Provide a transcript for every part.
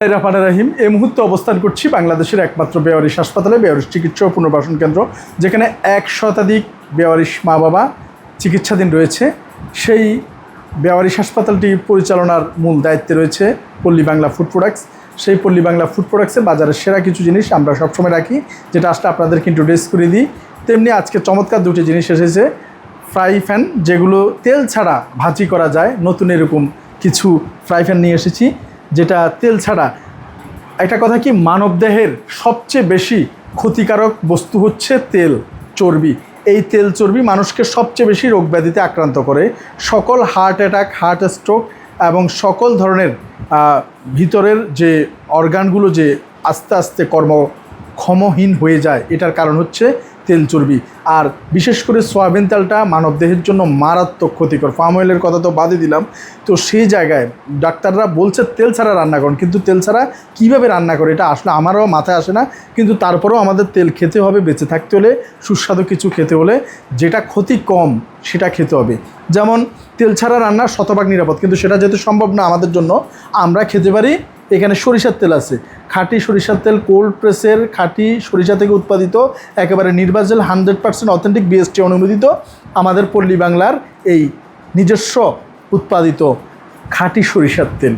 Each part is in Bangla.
রহমান রাহিম। এই মুহূর্তে অবস্থান করছি বাংলাদেশের একমাত্র বেওয়ারিশ হাসপাতালে, বেওয়ারিশ চিকিৎসা পুনর্বাসন কেন্দ্র, যেখানে এক শতাধিক বেওয়ারিশ মা বাবা চিকিৎসাধীন রয়েছে। সেই বেওয়ারিশ হাসপাতালটি পরিচালনার মূল দায়িত্বে রয়েছে পল্লী বাংলা ফুড প্রোডাক্টস। সেই পল্লী বাংলা ফুড প্রোডাক্টসে বাজারের সেরা কিছু জিনিস আমরা সবসময় রাখি, যেটা আসলে আপনাদেরকে ইন্ট্রোডিউস করে দিই। তেমনি আজকে চমৎকার দুটি জিনিস এসেছে, ফ্রাই প্যান, যেগুলো তেল ছাড়া ভাজি করা যায়। নতুন এরকম কিছু ফ্রাই প্যান নিয়ে এসেছি। যেটা তেল ছাড়া। একটা কথা কি, মানবদেহের সবচেয়ে বেশি ক্ষতিকারক বস্তু হচ্ছে তেল, চর্বি। এই তেল, চর্বি মানুষকে সবচেয়ে বেশি রোগ ব্যাধিতে আক্রান্ত করে। সকল হার্ট অ্যাটাক হার্ট স্ট্রোক এবং সকল ধরনের ভিতরের যে অর্গানগুলো যে আস্তে আস্তে কর্মক্ষমহীন হয়ে যায়, এটার কারণ হচ্ছে তেল চর্বি। আর বিশেষ করে সয়াবিন তেলটা মানবদেহের জন্য মারাত্মক ক্ষতিকর। পাম অয়েলের কথা তো বাদই দিলাম। তো সেই জায়গায় ডাক্তাররা বলছে তেল ছাড়া রান্না করুন, কিন্তু তেল ছাড়া কীভাবে রান্না করে? এটা আসলে আমারও মাথায় আসে না। কিন্তু তারপরেও আমাদের তেল খেতে হবে, বেঁচে থাকতে হলে, সুস্বাদু কিছু খেতে হলে। যেটা ক্ষতি কম, সেটা খেতে হবে। যেমন তেল ছাড়া রান্না শতভাগ নিরাপদ, কিন্তু সেটা যেহেতু সম্ভব না আমাদের জন্য, আমরা খেতে পারি এখানে সরিষার তেল আছে। খাঁটি সরিষার তেল কোল্ড প্রেসের খাঁটি সরিষা থেকে উৎপাদিত, একেবারে নির্বাচল হান্ড্রেড পার্সেন্ট অথেন্টিক বিএসটি অনুমোদিত আমাদের পল্লী বাংলার এই নিজস্ব উৎপাদিত খাঁটি সরিষার তেল।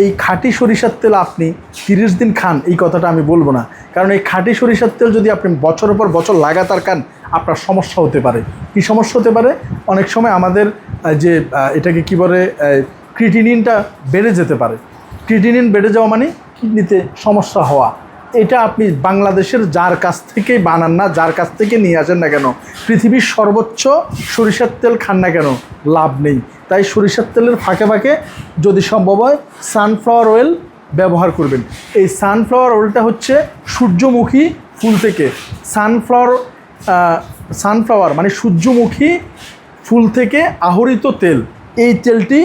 এই খাঁটি সরিষার তেল আপনি তিরিশ দিন খান, এই কথাটা আমি বলব না। কারণ এই খাঁটি সরিষার তেল যদি আপনি বছরের পর বছর লাগাতার খান, আপনার সমস্যা হতে পারে। কী সমস্যা হতে পারে? অনেক সময় আমাদের যে এটাকে কী বলে ক্রিটিনিনটা বেড়ে যেতে পারে। ক্রিটিনিন বেড়ে যাওয়া মানে কিডনিতে সমস্যা হওয়া। এটা আপনি বাংলাদেশের যার কাছ থেকে বানান না, যার কাছ থেকে নিয়ে আসেন না কেন? পৃথিবীর সর্বোচ্চ সরিষার তেল খান না কেন? লাভ নেই। তাই সরিষার তেলের ফাঁকে ফাঁকে যদি সম্ভব হয় সানফ্লাওয়ার অয়েল ব্যবহার করবেন। এই সানফ্লাওয়ার অয়েলটা হচ্ছে সূর্যমুখী ফুল থেকে। সানফ্লাওয়ার সানফ্লাওয়ার মানে সূর্যমুখী ফুল থেকে আহরিত তেল। এই তেলটি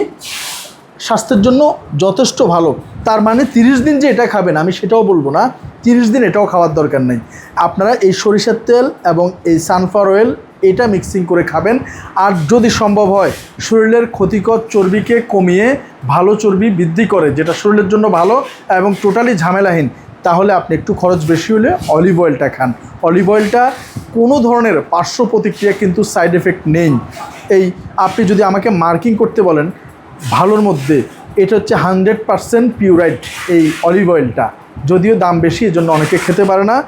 স্বাস্থ্যের জন্য যথেষ্ট ভালো। তার মানে তিরিশ দিন যে এটা খাবেন, আমি সেটাও বলব না, তিরিশ দিন এটাও খাওয়ার দরকার নেই। আপনারা এই সরিষার তেল এবং এই সানফ্লাওয়ার অয়েল এটা মিক্সিং করে খাবেন। আর যদি সম্ভব হয়, শরীরের ক্ষতিকর চর্বিকে কমিয়ে ভালো চর্বি বৃদ্ধি করে, যেটা শরীরের জন্য ভালো এবং টোটালি ঝামেলাহীন, তাহলে আপনি একটু খরচ বেশি হলে অলিভ অয়েলটা খান। অলিভ অয়েলটা কোনো ধরনের পার্শ্ব প্রতিক্রিয়া কিন্তু সাইড এফেক্ট নেই। এই আপনি যদি আমাকে মার্কিং করতে বলেন ভালোর মধ্যে। এটা হচ্ছে হানড্রেড পারসেন্ট পিউরাইড এই অলিভ অয়েলটা। যদিও দাম বেশি, এজন্য অনেকে খেতে পারে না।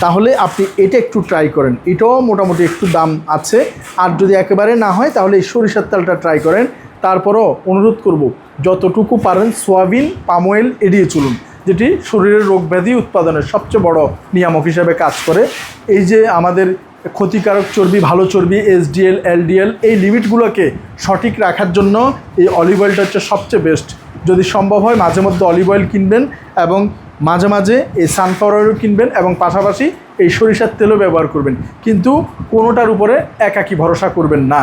তাহলে আপনি এটা একটু ট্রাই করেন। এটাও মোটামুটি একটু দাম আছে। আর যদি একেবারে না হয়, তাহলে এই সরিষার তেলটা ট্রাই করেন। তারপরও অনুরোধ করব, যতটুকু পারেন সোয়াবিন, পাম অয়েল এড়িয়ে চলুন। যেটি শরীরের রোগ ব্যাধি উৎপাদনের সবচেয়ে বড় নিয়ামক হিসাবে কাজ করে। এই যে আমাদের ক্ষতিকারক চর্বি, ভালো চর্বি এসডিএল এলডিএল এই লিমিটগুলোকে সঠিক রাখার জন্য এই অলিভ অয়েলটা হচ্ছে সবচেয়ে বেস্ট যদি সম্ভব হয়, মাঝে মধ্যে অলিভ অয়েল কিনবেন এবং মাঝে মাঝে এই সানফ্লাওয়ার কিনবেন এবং পাশাপাশি এই সরিষার তেলও ব্যবহার করবেন। কিন্তু কোনোটার উপরে একাকি ভরসা করবেন না।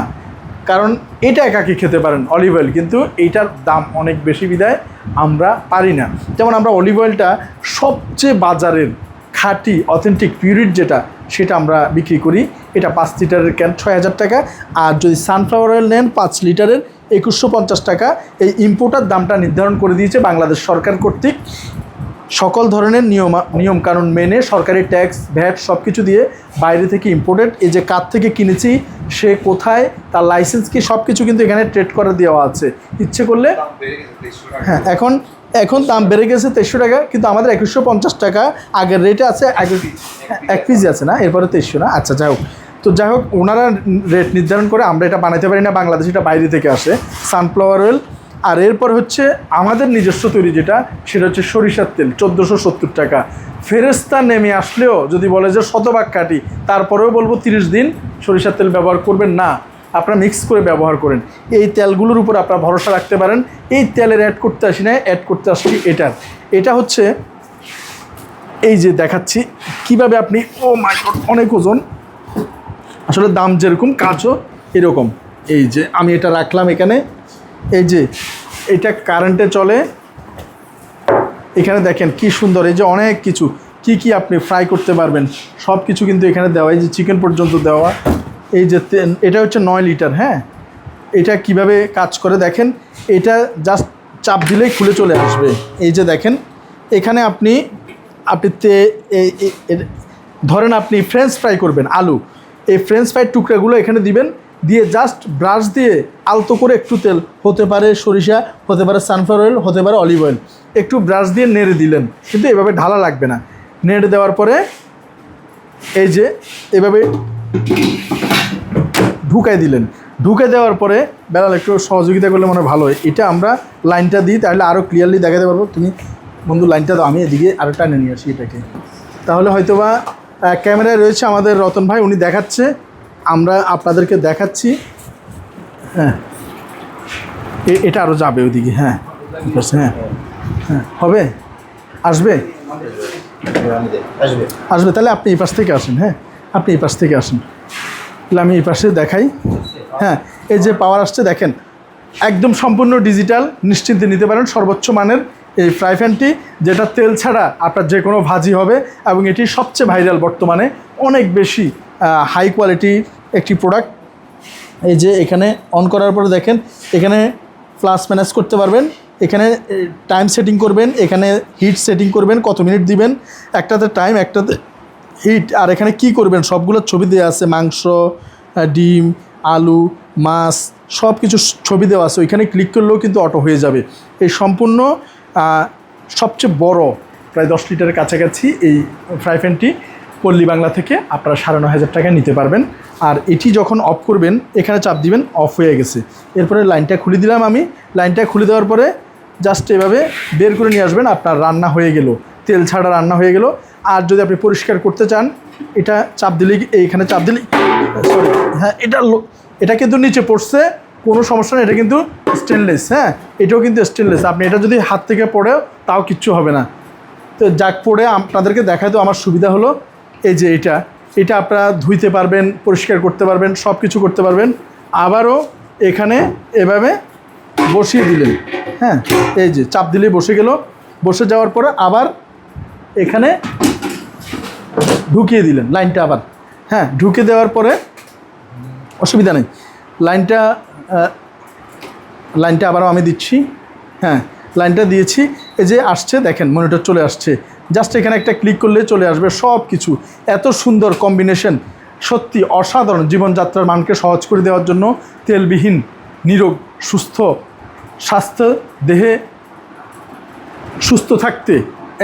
কারণ এটা একাকি খেতে পারেন অলিভ অয়েল কিন্তু এইটার দাম অনেক বেশি বিদায় আমরা পারি না। যেমন আমরা অলিভ অয়েলটা সবচেয়ে বাজারের খাঁটি অথেন্টিক পিউরিট যেটা সেটা আমরা বিক্রি করি। এটা পাঁচ লিটারের ক্যান ছয় হাজার টাকা। আর যদি সানফ্লাওয়ার অয়েল নেন পাঁচ লিটারের একুশশো পঞ্চাশ টাকা। এই ইম্পোর্টার দামটা নির্ধারণ করে দিয়েছে বাংলাদেশ সরকার কর্তৃক। সকল ধরনের নিয়ম নিয়মকানুন মেনে সরকারি ট্যাক্স ভ্যাট সব কিছু দিয়ে বাইরে থেকে ইম্পোর্টেড এই যে কার থেকে কিনেছি সে কোথায় তার লাইসেন্স কি সব কিছু কিন্তু এখানে ট্রেড করে দেওয়া আছে। ইচ্ছে করলে হ্যাঁ এখন এখন দাম বেড়ে গেছে তেইশশো টাকা, কিন্তু আমাদের একুশশো পঞ্চাশ টাকা। আগের রেটে আছে এক পিজি আছে না? এরপরে তেইশশো না? আচ্ছা যাই হোক। তো যাই হোক, ওনারা রেট নির্ধারণ করে আমরা এটা বানাতে পারি না, বাংলাদেশ এটা বাইরে থেকে আসে। সানফ্লাওয়ার অয়েল আর এরপর হচ্ছে আমাদের নিজস্ব তৈরি যেটা, সেটা হচ্ছে সরিষার তেল, চোদ্দোশো সত্তর টাকা। ফেরেস্তা নেমে আসলেও যদি বলে যে শতভাগ কাটি, তারপরেও বলব তিরিশ দিন সরিষার তেল ব্যবহার করবেন না। আপনারা মিক্স করে ব্যবহার করেন। এই তেলগুলোর উপর আপনারা ভরসা রাখতে পারেন। এই তেলের অ্যাড করতে আসি না অ্যাড করতে আসছি এটার। এটা হচ্ছে এই যে দেখাচ্ছি, কীভাবে আপনি, ও মাই অনেক ওজন। আসলে দাম যেরকম, কাজও এরকম। এই যে আমি এটা রাখলাম এখানে। এই যে এটা কারেন্টে চলে। এখানে দেখেন কি সুন্দর, এই যে অনেক কিছু। কি কি আপনি ফ্রাই করতে পারবেন সব কিছু কিন্তু এখানে দেওয়া। এই যে চিকেন পর্যন্ত দেওয়া। এই যে এটা হচ্ছে নয় লিটার হ্যাঁ? এটা কীভাবে কাজ করে দেখেন, এটা জাস্ট চাপ দিলেই খুলে চলে আসবে। এই যে দেখেন, এখানে আপনি আপনি তে ধরেন আপনি ফ্রেঞ্চ ফ্রাই করবেন, আলু। এই ফ্রেঞ্চ ফ্রাইয়ের টুকরাগুলো এখানে দিবেন, দিয়ে জাস্ট ব্রাশ দিয়ে আলতো করে একটু তেল, হতে পারে সরিষা, হতে পারে সানফ্লাওয়ার অয়েল হতে পারে অলিভ অয়েল একটু ব্রাশ দিয়ে নেড়ে দিলেন, কিন্তু এভাবে ঢালা লাগবে না। নেড়ে দেওয়ার পরে, এই যে, এভাবে ঢুকাই দিলেন। ঢুকে দেওয়ার পরে বেলাল একটু সহযোগিতা করলে মনে হয় ভালো হয়। এটা আমরা লাইনটা দিই তাহলে আরও ক্লিয়ারলি দেখাতে পারব। তুমি বন্ধু লাইনটা দাও আমি এদিকে আরও টানে নিয়ে আসি এটাকে। তাহলে হয়তোবা ক্যামেরায় রয়েছে আমাদের রতন ভাই উনি দেখাচ্ছে। আমরা আপনাদেরকে দেখাচ্ছি। হ্যাঁ। এ- এটা আরও যাবে ওদিকে হ্যাঁ। ঠিক আছে, হ্যাঁ হ্যাঁ। হবে? আসবে? আসবে। আসবে তাহলে আপনি এই পাশ থেকে আসেন হ্যাঁ। আপনি এই পাশ থেকে আসেন। তাহলে আমি এই পাশে দেখাই। হ্যাঁ এই যে পাওয়ার আসছে, দেখেন, একদম সম্পূর্ণ ডিজিটাল নিশ্চিন্তে নিতে পারেন, সর্বোচ্চ মানের এই ফ্রাই প্যানটি যেটা তেল ছাড়া আপনার যে কোনো ভাজি হবে, এবং এটি সবচেয়ে ভাইরাল বর্তমানে, অনেক বেশি হাই কোয়ালিটি একটি প্রোডাক্ট এই যে এখানে অন করার পরে দেখেন, এখানে ফ্লাস ম্যানেজ করতে পারবেন, এখানে টাইম সেটিং করবেন, এখানে হিট সেটিং করবেন, কত মিনিট দিবেন, একটাতে টাইম একটাতে হিট, আর এখানে কি করবেন? সবগুলো ছবি দেওয়া আছে, মাংস ডিম, আলু, মাছ সব কিছু ছবি দেওয়া আছে। ওইখানে ক্লিক করলেও কিন্তু অটো হয়ে যাবে। এই সম্পূর্ণ সবচেয়ে বড়, প্রায় দশ লিটারের কাছাকাছি এই ফ্রাই প্যানটি পল্লী বাংলা থেকে আপনারা সাড়ে ন হাজার টাকা নিতে পারবেন। আর এটি যখন অফ করবেন, এখানে চাপ দিবেন অফ হয়ে গেছে। এরপরে লাইনটা খুলে দিলাম আমি। লাইনটা খুলে দেওয়ার পরে জাস্ট এভাবে বের করে নিয়ে আসবেন, আপনার রান্না হয়ে গেল। তেল ছাড়া রান্না হয়ে গেল। আর যদি আপনি পরিষ্কার করতে চান, এটা চাপ দিলেই এইখানে চাপ দিলেই সরি হ্যাঁ এটা এটা কিন্তু নিচে পড়ছে, কোনো সমস্যা নেই, এটা কিন্তু স্টেনলেস হ্যাঁ এটাও কিন্তু স্টেনলেস আপনি এটা যদি হাত থেকে পড়েও, তাও কিচ্ছু হবে না। তো যাক পড়ে আপনাদেরকে দেখায় তো আমার সুবিধা হলো। এই যে এটা এটা আপনারা ধুইতে পারবেন, পরিষ্কার করতে পারবেন সব কিছু করতে পারবেন। আবারও এখানে এভাবে বসিয়ে দিলেন হ্যাঁ এই যে চাপ দিলেই বসে গেল। বসে যাওয়ার পরে আবার এখানে ঢুকিয়ে দিলেন লাইনটা আবার। হ্যাঁ ঢুকে দেওয়ার পরে অসুবিধা নেই। লাইনটা লাইনটা আবারও আমি দিচ্ছি। হ্যাঁ লাইনটা দিয়েছি। এই যে আসছে, দেখেন মনিটর চলে আসছে। জাস্ট এখানে একটা ক্লিক করলে চলে আসবে সব কিছু এত সুন্দর কম্বিনেশন সত্যি অসাধারণ জীবনযাত্রার মানকে সহজ করে দেওয়ার জন্য তেলবিহীন, নিরোগ, সুস্থ, স্বাস্থ্য, দেহে সুস্থ থাকতে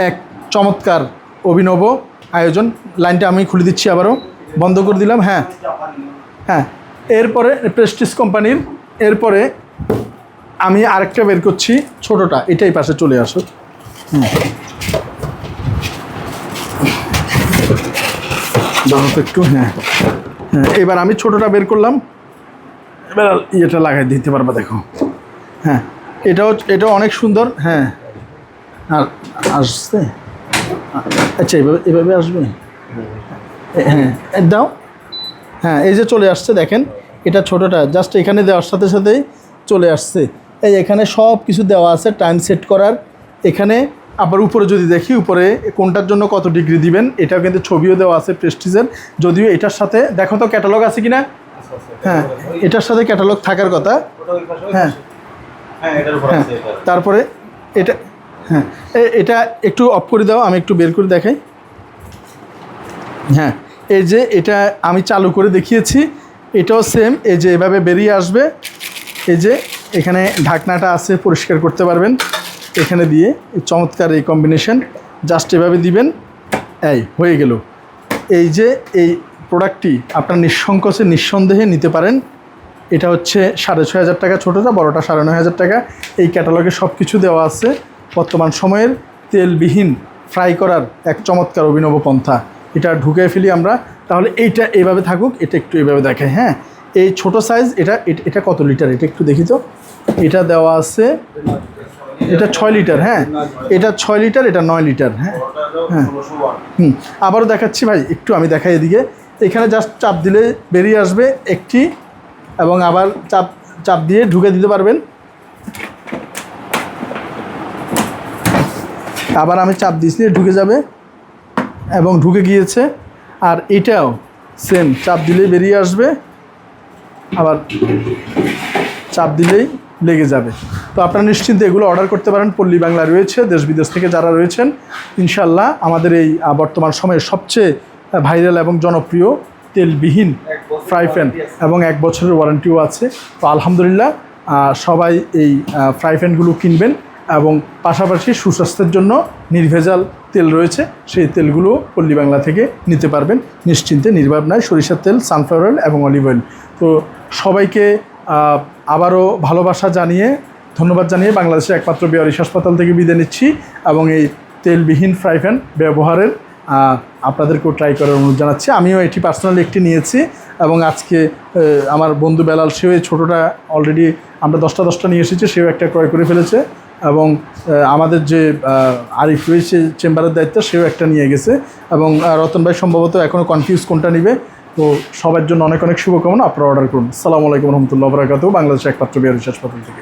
এক চমৎকার অভিনব আয়োজন। লাইনটা আমি খুলে দিচ্ছি আবারও। বন্ধ করে দিলাম হ্যাঁ। হ্যাঁ এরপরে প্রেস্টিজ কোম্পানির এরপরে আমি আরেকটা বের করছি ছোটোটা এটাই পাশে চলে আসো। একটু হ্যাঁ। হ্যাঁ এবার আমি ছোটোটা বের করলাম। এবার ইয়েটা লাগাই দিতে পারবা দেখো। হ্যাঁ এটাও এটাও অনেক সুন্দর হ্যাঁ। আর আসছে? আচ্ছা এভাবে এভাবে আসবে? হ্যাঁ দাও। হ্যাঁ এই যে চলে আসছে দেখেন এটা ছোটোটা জাস্ট এখানে দেওয়ার সাথে সাথেই চলে আসছে। এই এখানে সব কিছু দেওয়া আছে টাইম সেট করার। এখানে আবার উপরে যদি দেখি উপরে কোনটার জন্য কত ডিগ্রি দিবেন এটাও কিন্তু ছবিও দেওয়া আছে প্রেস্টিজের যদিও এটার সাথে দেখো তো ক্যাটালগ আছে কি না হ্যাঁ এটার সাথে ক্যাটালগ থাকার কথা। হ্যাঁ। হ্যাঁ হ্যাঁ এটা তারপরে এটা হ্যাঁ এটা একটু অফ করে দাও, আমি একটু বের করে দেখাই। হ্যাঁ এই যে এটা আমি চালু করে দেখিয়েছি, এটাও সেম এই যে এভাবে বেরিয়ে আসবে, এই যে এখানে ঢাকনাটা আছে, পরিষ্কার করতে পারবেন, এখানে দিয়ে চমৎকার এই কম্বিনেশন জাস্ট এভাবে দিবেন, এই হয়ে গেল। এই যে এই প্রোডাক্টটি আপনার নিঃসংকোচে, নিঃসন্দেহে নিতে পারেন, এটা হচ্ছে সাড়ে ছয় হাজার টাকা ছোটোটা, বড়টা সাড়ে নয় হাজার টাকা, এই ক্যাটালগে সব কিছু দেওয়া আছে। বর্তমান সময়ের তেলবিহীন ফ্রাই করার এক চমৎকার অভিনব পন্থা। এটা ঢুকে ফেলি আমরা। তাহলে এইটা এইভাবে থাকুক, এটা একটু এইভাবে দেখাই হ্যাঁ? এই ছোট সাইজ এটা, এট- কত লিটার এটা একটু দেখি তো। এটা দেওয়া আছে, এটা ছয় লিটার হ্যাঁ? এটা ছয় লিটার এটা নয় লিটার হ্যাঁ? হ্যাঁ। হুম, আবারও দেখাচ্ছি ভাই, একটু আমি দেখাই এদিকে। এখানে জাস্ট চাপ দিলে বেরিয়ে আসবে একটি, এবং আবার চাপ চাপ দিয়ে ঢুকে দিতে পারবেন। আবার আমি চাপ দিচ্ছি ঢুকে যাবে এবং ঢুকে গিয়েছে। আর এটাও সেম চাপ দিলেই বেরিয়ে আসবে আবার চাপ দিলেই লেগে যাবে। তো আপনারা নিশ্চিন্তে এগুলো অর্ডার করতে পারেন। পল্লী বাংলা রয়েছে দেশ বিদেশ থেকে যারা রয়েছেন ইনশাল্লাহ আমাদের এই বর্তমান সময়ে সবচেয়ে ভাইরাল এবং জনপ্রিয় তেলবিহীন ফ্রাই প্যান এবং এক বছরের ওয়ারেন্টিও আছে। তো আলহামদুলিল্লাহ সবাই এই ফ্রাই প্যানগুলো কিনবেন। এবং পাশাপাশি সুস্বাস্থ্যের জন্য নির্ভেজাল তেল রয়েছে, সেই তেলগুলো পল্লী বাংলা থেকে নিতে পারবেন। নিশ্চিন্তে নির্ভাবনায় সরিষার তেল সানফ্লাওয়ার অয়েল এবং অলিভ অয়েল তো সবাইকে আবারও ভালোবাসা জানিয়ে, ধন্যবাদ জানিয়ে বাংলাদেশের একমাত্র বেয়ারিশ হাসপাতাল থেকে বিদায় নিচ্ছি এবং এই তেলবিহীন ফ্রাই প্যান ব্যবহারের আপনাদেরকেও ট্রাই করার অনুরোধ জানাচ্ছি। আমিও এটি পার্সোনালি একটি নিয়েছি এবং আজকে আমার বন্ধু বেলাল, সেও ছোটোটা অলরেডি আমরা দশটা দশটা নিয়ে এসেছি, সেও একটা ক্রয় করে ফেলেছে। এবং আমাদের যে আরিফ রয়েছে চেম্বারের দায়িত্ব, সেও একটা নিয়ে গেছে। এবং রতন ভাই সম্ভবত এখনও কনফিউজ কোনটা নিবে। তো সবার জন্য অনেক অনেক শুভকামনা, আপনারা অর্ডার করুন। সালামু আলাইকুম রহমতুল্লাহ বরাকাত বাংলাদেশের একমাত্র বিহার হাসপাতাল থেকে।